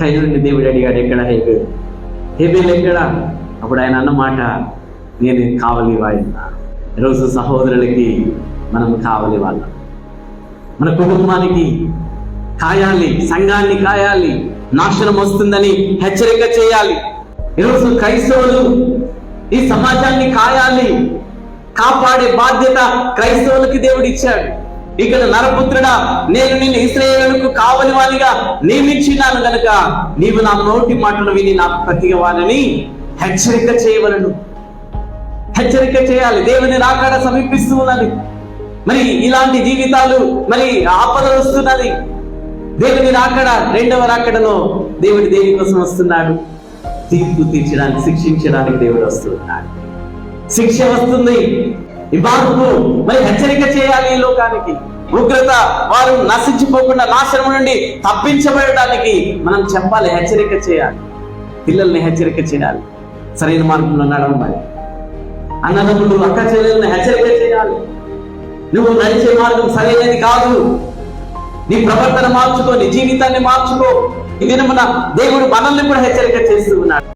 కైనుడిని దేవుడు అడిగాడు ఎక్కడ హేబేలు? హేబేలు ఎక్కడ? అప్పుడు ఆయన అన్నమాట నేను కావలి వాయినా ఈరోజు సహోదరులకి మనం కావలి వాళ్ళం. మన కుటుంబానికి కాయాలి సంఘాన్ని కాయాలి నాశనం వస్తుందని హెచ్చరిక చేయాలి. ఈరోజు క్రైస్తవులు ఈ సమాజాన్ని కాయాలి కాపాడే బాధ్యత క్రైస్తవులకి దేవుడు ఇచ్చాడు. ఇక్కడ నరపుత్రుడా నేను నిన్ను ఇస్రాయేలుకు కావని వానిగా నియమించినాను గనుక నీవు నా నోటి మాటలు విని నాకు ప్రతివాలని హెచ్చరిక చేయవలను. హెచ్చరిక చేయాలి. దేవుని రాకాడ సమీపిస్తూ ఉన్నది. మరి ఇలాంటి జీవితాలు మరి ఆపదలు వస్తున్నది. దేవుని రాకడ రెండవ రాకడలో దేవుడు దేని కోసం వస్తున్నాడు? తీర్పు తీర్చడానికి శిక్షించడానికి దేవుడు వస్తున్నాడు. శిక్ష వస్తుంది. ఈ మరి హెచ్చరిక చేయాలి ఈ లోకానికి. ఉగ్రత వారు నశించిపోకుండా నాశనం నుండి తప్పించబడడానికి మనం చెప్పాలి హెచ్చరిక చేయాలి. పిల్లల్ని హెచ్చరిక చేయాలి. సరైన మార్గంలో నడవాలి అన్నదమ్ములు అక్క చెల్లెలను హెచ్చరిక చేయాలి. నువ్వు నడిచే మార్గం సరైనది కాదు. నీ ప్రవర్తన మార్చుకో నీ జీవితాన్ని మార్చుకో. ఇది మన దేవుడు మనల్ని కూడా హెచ్చరిక చేస్తూ ఉన్నాడు.